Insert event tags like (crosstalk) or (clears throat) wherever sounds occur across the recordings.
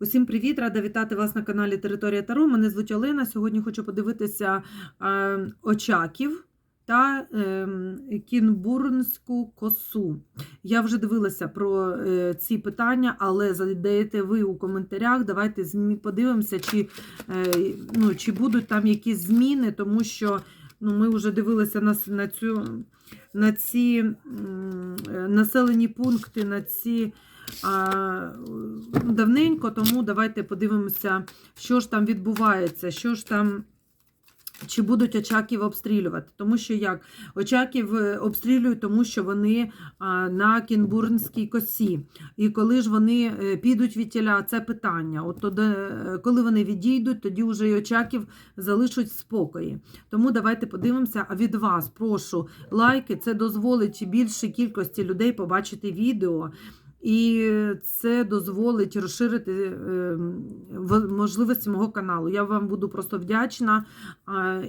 Усім привіт! Рада вітати вас на каналі Територія Таро. Мене звуть Олена. Сьогодні хочу подивитися е, Очаків та е, Кінбурнську косу. Я вже дивилася про е, ці питання, але задаєте ви у коментарях. Давайте подивимося, чи, е, ну, чи будуть там якісь зміни, тому що ну, ми вже дивилися на, на, цю, на ці е, населені пункти, на ці давненько, тому давайте подивимося, що ж там відбувається, що ж там. Чи будуть очаків обстрілювати? Тому що як? Очаків е, обстрілюють, тому що вони на Кінбурнській косі. І коли ж вони е, підуть від тіля, це питання. От тоді, е, коли вони відійдуть, тоді вже і очаків залишать спокої. Тому давайте подивимося. А від вас прошу лайки. Це дозволить більшій кількості людей побачити відео. І це дозволить розширити е, можливості мого каналу. Я вам буду просто вдячна.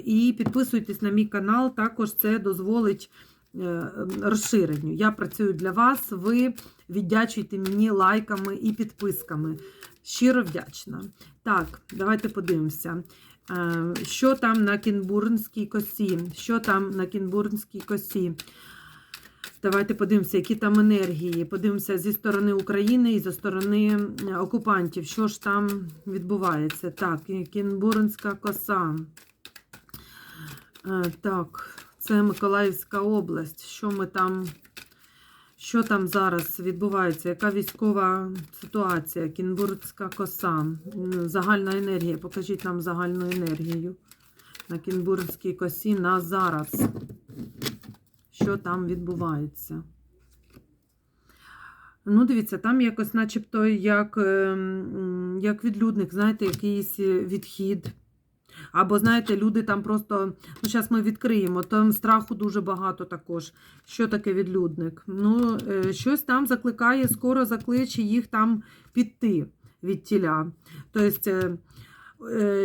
І підписуйтесь на мій канал, також це дозволить е, розширенню. Я працюю для вас, ви віддячуйте мені лайками і підписками. Щиро вдячна. Так, давайте подивимося. Е, Що там на Кінбурнській косі? Що там на Кінбурнській косі? Давайте подивимося, які там енергії. Подивимося зі сторони України і зі сторони окупантів. Що ж там відбувається? Так, Кінбурнська коса. Е, Так, це Миколаївська область. Що ми там? Що там зараз відбувається? Яка військова ситуація? Кінбурнська коса. Загальна енергія. Покажіть нам загальну енергію на Кінбурнській косі на зараз що там відбувається. Ну, дивіться, там якось, начебто, як, ем, як відлюдник, знаєте, якийсь відхід. Або, знаєте, люди там просто. Ну, зараз ми відкриємо, там страху дуже багато також. Що таке відлюдник? Ну, е, щось там закликає, скоро закличе їх там піти від тіля. Тобто, е,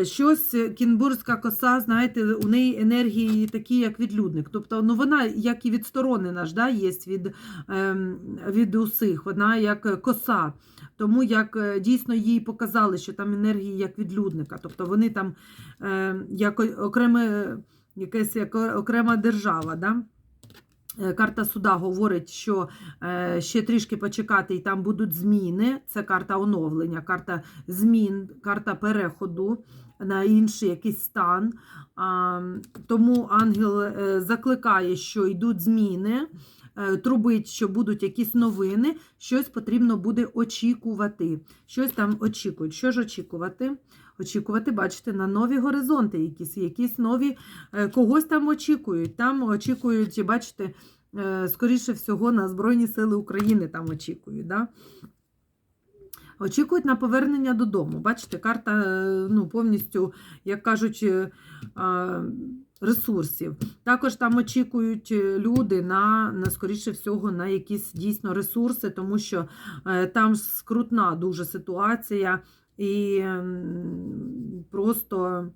щось кінбурзька коса, знаєте, у неї енергії такі, як відлюдник. Тобто, ну вона як і відсторонена ж, да, є від, ем, від усіх, вона як коса. Тому як е, дійсно їй показали, що там енергії як відлюдника. Тобто вони там е, як окреме, якась як окрема держава. Да? Е, Карта суда говорить, що е, ще трішки почекати, і там будуть зміни. Це карта оновлення, карта змін, карта переходу на інший якийсь стан. Тому ангел е, закликає, що йдуть зміни, трубить, що будуть якісь новини, щось потрібно буде очікувати. Щось там очікують. Що ж очікувати? Очікувати, бачите, на нові горизонти, якісь, якісь нові, е, когось там очікують. Там очікують, бачите, е, скоріше всього, на Збройні Сили України там очікують. Да? Очікують на повернення додому. Бачите, карта е, ну, повністю, як кажуть, е, ресурсів. Також там очікують е, люди на, на скоріше всього, на якісь дійсно ресурси, тому що е, там скрутна дуже ситуація, і просто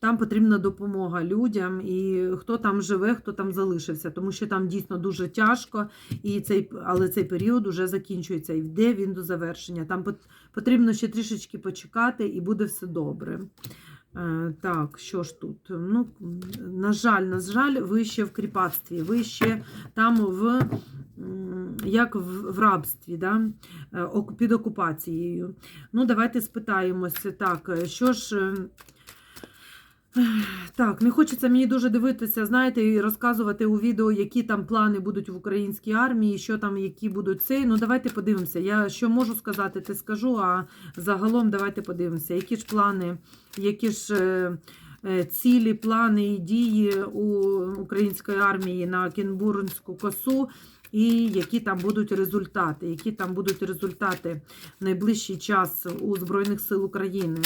там потрібна допомога людям, і хто там живе, хто там залишився, тому що там дійсно дуже тяжко, і цей, але цей період вже закінчується, і йде він до завершення. Там потрібно ще трішечки почекати, і буде все добре. Е, Так, що ж тут? Ну, на жаль, на жаль, ви ще в кріпацтві, ви ще там в як в, в рабстві, да? е, під окупацією. Ну, давайте спитаємося. Так, е, що ж. Так, не хочеться мені дуже дивитися, знаєте, і розказувати у відео, які там плани будуть в українській армії, що там, які будуть цей. Ну, давайте подивимося. Я що можу сказати, те скажу, а загалом давайте подивимося, які ж плани, які ж е, е, цілі, плани і дії у української армії на Кінбурнську косу. І які там будуть результати, які там будуть результати найближчий час у Збройних сил України.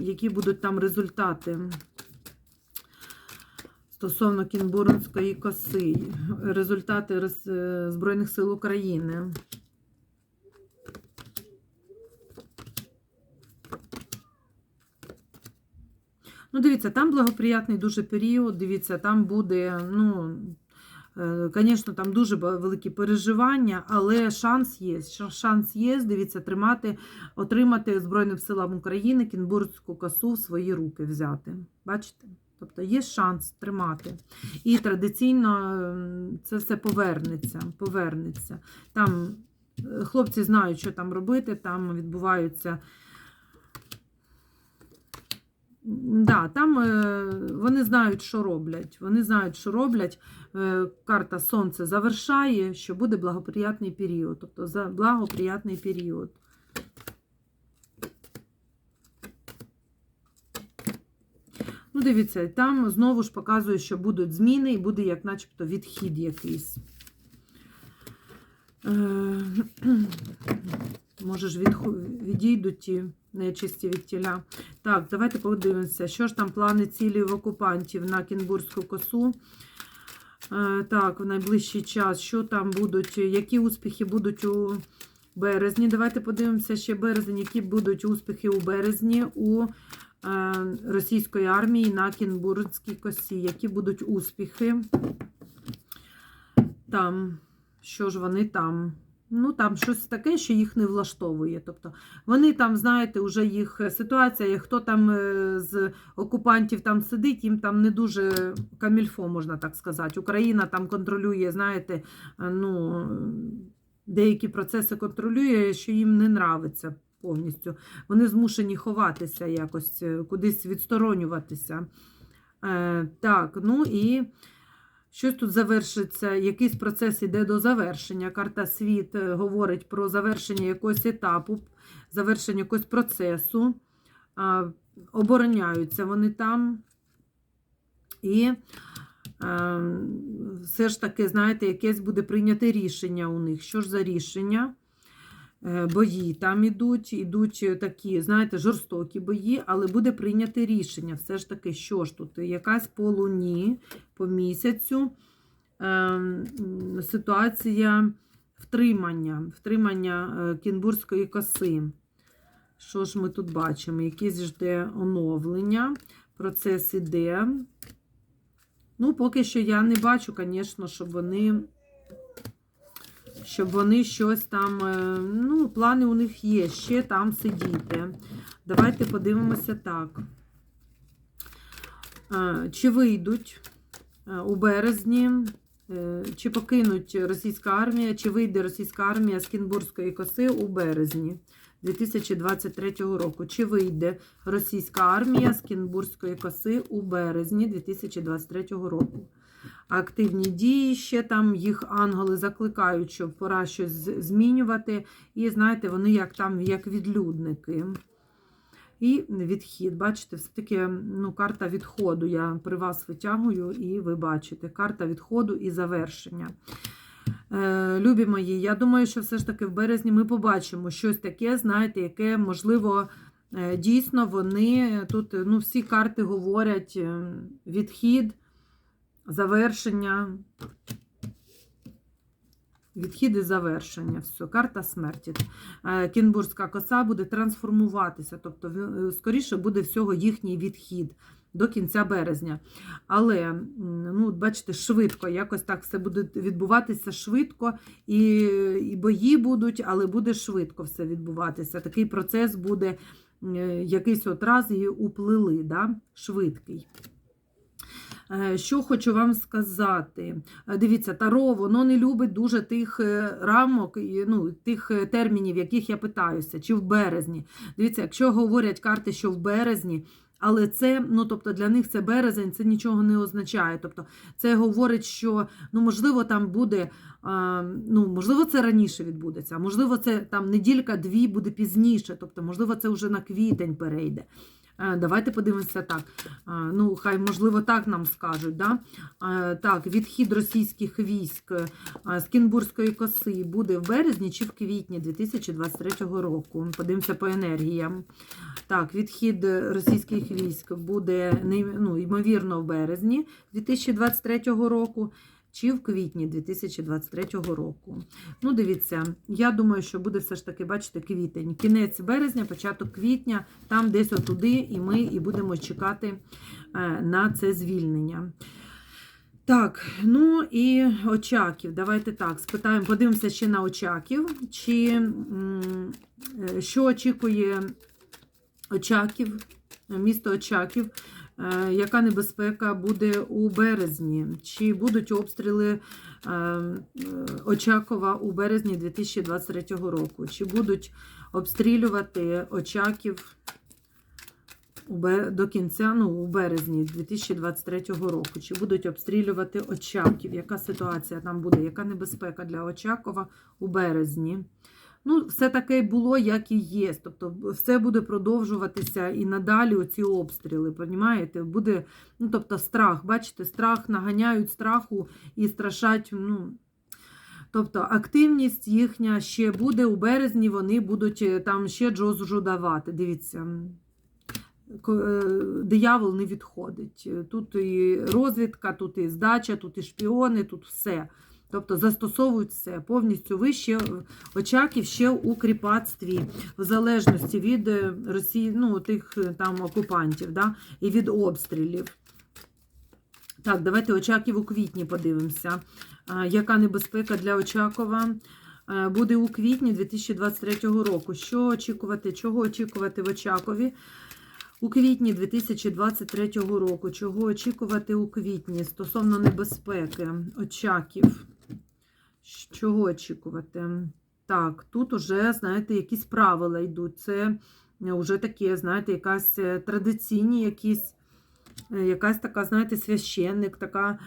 Які будуть там результати стосовно Кінбурнської коси, результати е, Збройних сил України. Ну, дивіться, там благоприятний дуже період. Дивіться, там буде, ну, Звісно, там дуже великі переживання, але шанс є. Шанс є, дивіться, тримати, отримати Збройним силам України Кінбурзьку косу в свої руки взяти. Бачите? Тобто є шанс тримати. І традиційно це все повернеться. повернеться. Там е, хлопці знають, що там робити, там відбуваються. Да, там е, вони знають, що роблять. Вони знають, що роблять. Е, карта Сонце завершає, що буде благоприятний період. Тобто за благоприятний період. Ну, дивіться, там знову ж показує, що будуть зміни і буде як начебто відхід якийсь. Е, (clears throat) Може ж відху- відійдуть ті нечисті від тіля. Так, давайте подивимося, що ж там плани цілі в окупантів на Кінбурзьку косу. Е, Так, в найближчий час, що там будуть, які успіхи будуть у березні. Давайте подивимося ще березень, які будуть успіхи у березні у е, російської армії на Кінбурзькій косі. Які будуть успіхи там, що ж вони там? Ну, там щось таке, що їх не влаштовує. Тобто вони там, знаєте, вже їх ситуація, хто там е, з окупантів там сидить, їм там не дуже камільфо, можна так сказати. Україна там контролює, знаєте, е, ну, деякі процеси контролює, що їм не нравиться повністю. Вони змушені ховатися якось, е, кудись відсторонюватися. Е, так, ну і. Щось тут завершиться, якийсь процес іде до завершення. Карта світ е, говорить про завершення якогось етапу, завершення якогось процесу. Обороняються вони там. І е, все ж таки, знаєте, якесь буде прийняте рішення у них. Що ж за рішення? Е, Бої там ідуть, ідуть такі, знаєте, жорстокі бої, але буде прийняте рішення. Все ж таки, що ж тут? Якась по луні, по місяцю е, ситуація втримання, втримання е, Кінбурзької коси. Що ж ми тут бачимо? Якісь жде оновлення, процес іде. Ну, поки що я не бачу, звісно, щоб вони щоб вони щось там, е, ну, плани у них є, ще там сидіти. Давайте подивимося так. Е, Чи вийдуть е, у березні, чи покинуть російська армія, чи вийде російська армія з Кінбурзької коси у березні 2023 року? Чи вийде російська армія з Кінбурзької коси у березні 2023 року? Активні дії ще там їх ангели закликають, щоб пора щось змінювати. І знаєте, вони як там, як відлюдники. І відхід, бачите, все-таки ну, карта відходу. Я при вас витягую, і ви бачите, карта відходу і завершення. Е, любі мої, я думаю, що все ж таки в березні ми побачимо щось таке, знаєте, яке, можливо, е, дійсно вони тут ну, всі карти говорять е, відхід, завершення. Відхід і завершення. Все, карта смерті. Е, Кінбурзька коса буде трансформуватися, тобто, е, скоріше буде всього їхній відхід до кінця березня. Але, ну, бачите, швидко, якось так все буде відбуватися швидко, і, і бої будуть, але буде швидко все відбуватися. Такий процес буде е, якийсь от раз і уплили, да? швидкий. Е, Що хочу вам сказати. Е, Дивіться, Таро, воно не любить дуже тих е, рамок, ну, тих термінів, яких я питаюся, чи в березні. Дивіться, якщо говорять карти, що в березні, але це, ну тобто для них це березень, це нічого не означає. Тобто це говорить, що ну, можливо, там буде, ну, можливо, це раніше відбудеться, можливо, це там неділька-дві буде пізніше, тобто, можливо, це вже на квітень перейде. Е, Давайте подивимося так. Ну, хай, можливо, так нам скажуть. Да? Так, відхід російських військ з Кінбурзької коси буде в березні чи в квітні 2023 року. Подивимося по енергіям. Так, відхід російських військ буде ну, ймовірно в березні 2023 року. Чи в квітні 2023 року. Ну, дивіться, я думаю, що буде все ж таки, бачите, квітень. Кінець березня, початок квітня, там десь отуди, і ми і будемо чекати е, на це звільнення. Так, ну і Очаків. Давайте так, спитаємо, подивимося ще на Очаків. Чи е, що очікує Очаків, місто Очаків? Е, Яка небезпека буде у березні? Чи будуть обстріли е, е, Очакова у березні 2023 року? Чи будуть обстрілювати Очаків до кінця, ну, у березні 2023 року? Чи будуть обстрілювати Очаків? Яка ситуація там буде? Яка небезпека для Очакова у березні? Ну, все таке було, як і є. Тобто, все буде продовжуватися і надалі оці обстріли. Понімаєте? Буде, ну, тобто, страх. Бачите, страх наганяють страху і страшать. ну, Тобто активність їхня ще буде у березні, вони будуть е, там ще джозжу давати. Дивіться, е, диявол не відходить. Тут і розвідка, тут і здача, тут і шпіони, тут все. Тобто застосовують все повністю вище очаків ще у кріпацтві, в залежності від е, Росії, ну, тих е, там окупантів, да, і від обстрілів. Так, давайте очаків у квітні подивимося. Яка небезпека для Очакова е, буде у квітні 2023 року? Що очікувати? Чого очікувати в Очакові? У квітні 2023 року. Чого очікувати у квітні стосовно небезпеки очаків? Чого очікувати? Так, тут уже, знаєте, якісь правила йдуть. Це вже таке, знаєте, якась е, традиційні, якісь, е, якась така, знаєте, священник, така.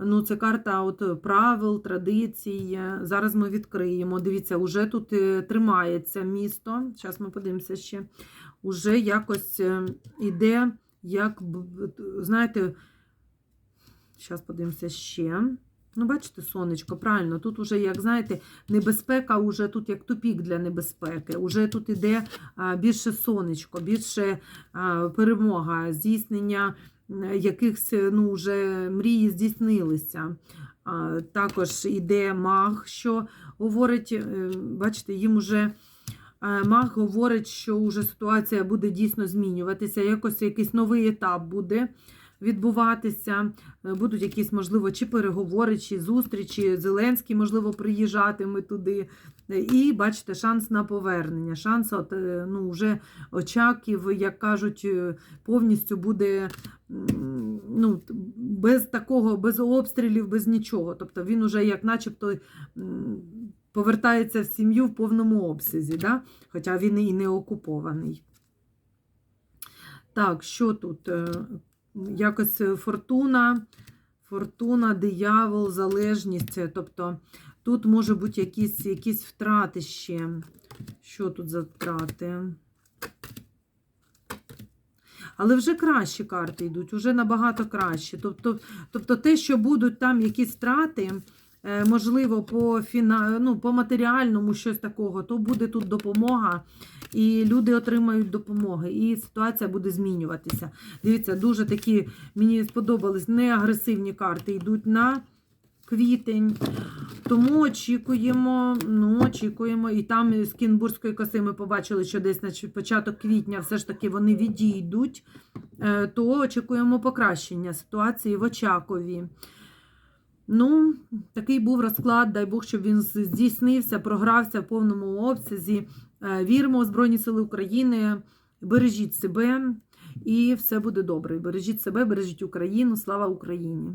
Ну, це карта от правил, традицій. Зараз ми відкриємо. Дивіться, уже тут е, тримається місто. Зараз ми подивимося ще. Уже якось е, іде, як, знаєте, зараз подивимося ще. Ну, бачите, сонечко, правильно, тут уже, як знаєте, небезпека, уже тут як тупік для небезпеки. Уже тут іде більше сонечко, більше перемога, здійснення якихось ну, вже мрії здійснилися. Також іде маг, що говорить, е, бачите, їм уже. е, Маг говорить, що вже ситуація буде дійсно змінюватися, якось якийсь новий етап буде відбуватися. Е, Будуть якісь, можливо, чи переговори, чи зустрічі. Зеленський, можливо, приїжджатиме туди. І бачите, шанс на повернення. Шанс, от, е, ну, вже очаків, як кажуть, е, повністю буде ну, без такого, без обстрілів, без нічого. Тобто він уже як начебто повертається в сім'ю в повному обсязі, да? хоча він і не окупований. Так, що тут? Якось е, фортуна, фортуна, диявол, залежність. Е, Тобто тут може бути якісь, якісь втрати ще. Що тут за втрати? Але вже кращі карти йдуть, вже набагато краще. Тобто, тобто те, що будуть там якісь втрати, можливо, по, фіна... ну, по матеріальному щось такого, то буде тут допомога, і люди отримають допомоги, і ситуація буде змінюватися. Дивіться, дуже такі, мені сподобались неагресивні карти йдуть на квітень. Тому очікуємо, ну, очікуємо. І там з Кінбурзької коси ми побачили, що десь на початок квітня все ж таки вони відійдуть, Е, то очікуємо покращення ситуації в Очакові. Ну, такий був розклад, дай Бог, щоб він здійснився, програвся в повному обсязі. Е, Віримо у Збройні Сили України, бережіть себе, і все буде добре. Бережіть себе, бережіть Україну. Слава Україні!